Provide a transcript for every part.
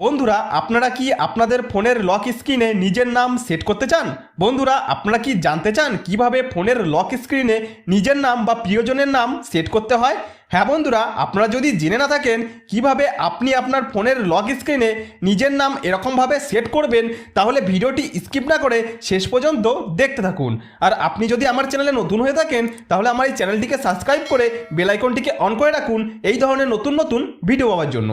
বন্ধুরা, আপনারা কি আপনাদের ফোনের লক স্ক্রিনে নিজের নাম সেট করতে চান? বন্ধুরা, আপনারা কি জানতে চান কীভাবে ফোনের লক স্ক্রিনে নিজের নাম বা প্রিয়জনের নাম সেট করতে হয়? হ্যাঁ বন্ধুরা, আপনারা যদি জেনে না থাকেন কীভাবে আপনি আপনার ফোনের লক স্ক্রিনে নিজের নাম এরকমভাবে সেট করবেন, তাহলে ভিডিওটি স্কিপ না করে শেষ পর্যন্ত দেখতে থাকুন। আর আপনি যদি আমার চ্যানেলে নতুন হয়ে থাকেন, তাহলে আমার এই চ্যানেলটিকে সাবস্ক্রাইব করে বেলাইকনটিকে অন করে রাখুন। এই ধরনের নতুন নতুন ভিডিও পাওয়ার জন্য।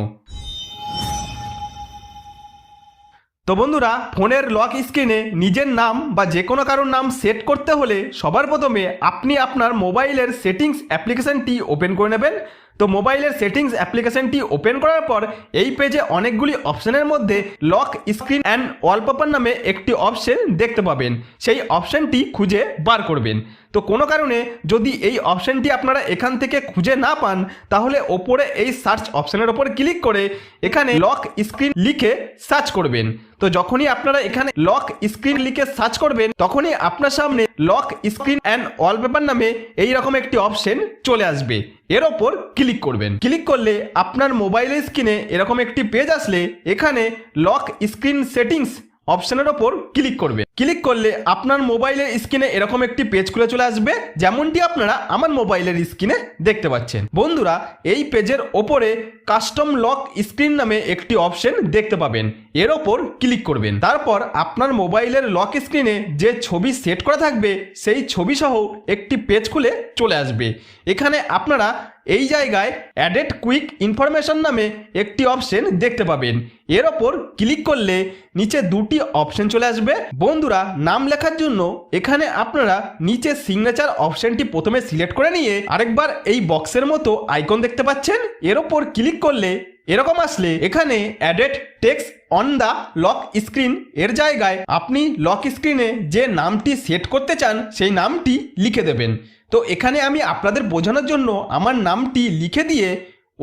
তো বন্ধুরা, ফোনের লক স্ক্রিনে নিজের নাম বা যে কোনো কারোর নাম সেট করতে হলে সবার প্রথমে আপনি আপনার মোবাইলের সেটিংস অ্যাপ্লিকেশনটি ওপেন করে নেবেন। তো মোবাইলের সেটিংস অ্যাপ্লিকেশনটি ওপেন করার পর এই পেজে অনেকগুলি অপশনের মধ্যে লক স্ক্রিন অ্যান্ড ওয়ালপেপার নামে একটি অপশন দেখতে পাবেন। সেই অপশনটি খুঁজে বার করবেন। তো কোনো কারণে যদি এই অপশনটি আপনারা এখান থেকে খুঁজে না পান, তাহলে ওপরে এই সার্চ অপশনের ওপর ক্লিক করে এখানে লক স্ক্রিন লিখে সার্চ করবেন। তো যখনই আপনারা এখানে লক স্ক্রিন লিখে সার্চ করবেন, তখনই আপনার সামনে লক স্ক্রিন অ্যান্ড ওয়ালপেপার নামে এই রকম একটি অপশন চলে আসবে। এর ওপর ক্লিক করবেন। ক্লিক করলে আপনার মোবাইলের স্ক্রিনে এরকম একটি পেজ আসলে এখানে লক স্ক্রিন সেটিংস অপশনের ওপর ক্লিক করবে ক্লিক করলে আপনার মোবাইলের স্ক্রিনে এরকম একটি পেজ খুলে চলে আসবে, যেমনটি আপনারা আমার মোবাইলের স্ক্রিনে দেখতে পাচ্ছেন। বন্ধুরা, এই পেজের ওপরে কাস্টম লক স্ক্রিন নামে একটি অপশন দেখতে পাবেন। এর ওপর ক্লিক করবেন। তারপর আপনার মোবাইলের লক স্ক্রিনে যে ছবি সেট করা থাকবে, সেই ছবি সহ একটি পেজ খুলে চলে আসবে। এখানে আপনারা এই জায়গায় অ্যাডেড কুইক ইনফরমেশন নামে একটি অপশন দেখতে পাবেন। এর ওপর ক্লিক করলে নিচে দুটি অপশন চলে আসবে। বন্ধুরা নাম লেখার জন্য এখানে আপনারা নিচে সিগনেচার অপশনটি প্রথমে সিলেক্ট করে নিয়ে আরেকবার এই বক্সের মতো আইকন দেখতে পাচ্ছেন। এর ওপর ক্লিক করলে এরকম আসলে এখানে added text on the lock screen এর জায়গায় আপনি লক স্ক্রিনে যে নামটি সেট করতে চান, সেই নামটি লিখে দেবেন। তো এখানে আমি আপনাদের বোঝানোর জন্য আমার নামটি লিখে দিয়ে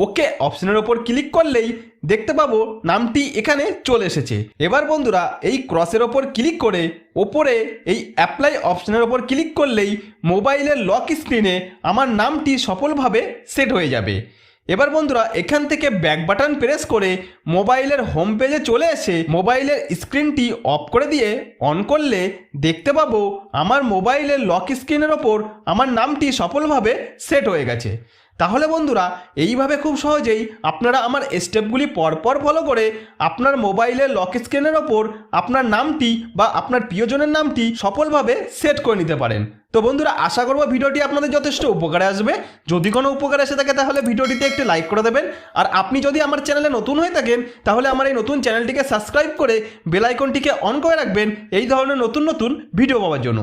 ওকে অপশনের ওপর ক্লিক করলেই দেখতে পাবো নামটি এখানে চলে এসেছে। এবার বন্ধুরা, এই ক্রসের ওপর ক্লিক করে ওপরে এই অ্যাপ্লাই অপশনের ওপর ক্লিক করলেই মোবাইলের লক স্ক্রিনে আমার নামটি সফলভাবে সেট হয়ে যাবে। এবার বন্ধুরা, এখান থেকে ব্যাক বাটন প্রেস করে মোবাইলের হোম পেজে চলে এসে মোবাইলের স্ক্রিনটি অফ করে দিয়ে অন করলে দেখতে পাবো আমার মোবাইলের লক স্ক্রিনের ওপর আমার নামটি সফলভাবে সেট হয়ে গেছে। তাহলে বন্ধুরা, এইভাবে খুব সহজেই আপনারা আমার স্টেপগুলি পরপর ফলো করে আপনার মোবাইলের লক স্ক্রিনের ওপর আপনার নামটি বা আপনার প্রিয়জনের নামটি সফলভাবে সেট করে নিতে পারেন। তো বন্ধুরা, আশা করব ভিডিওটি আপনাদের যথেষ্ট উপকারে আসবে। যদি কোনো উপকার এসে থাকে তাহলে ভিডিওটিতে একটি লাইক করে দেবেন। আর আপনি যদি আমার চ্যানেলে নতুন হয়ে থাকেন, তাহলে আমার এই নতুন চ্যানেলটিকে সাবস্ক্রাইব করে বেলাইকনটিকে অন করে রাখবেন। এই ধরনের নতুন নতুন ভিডিও পাওয়ার জন্য।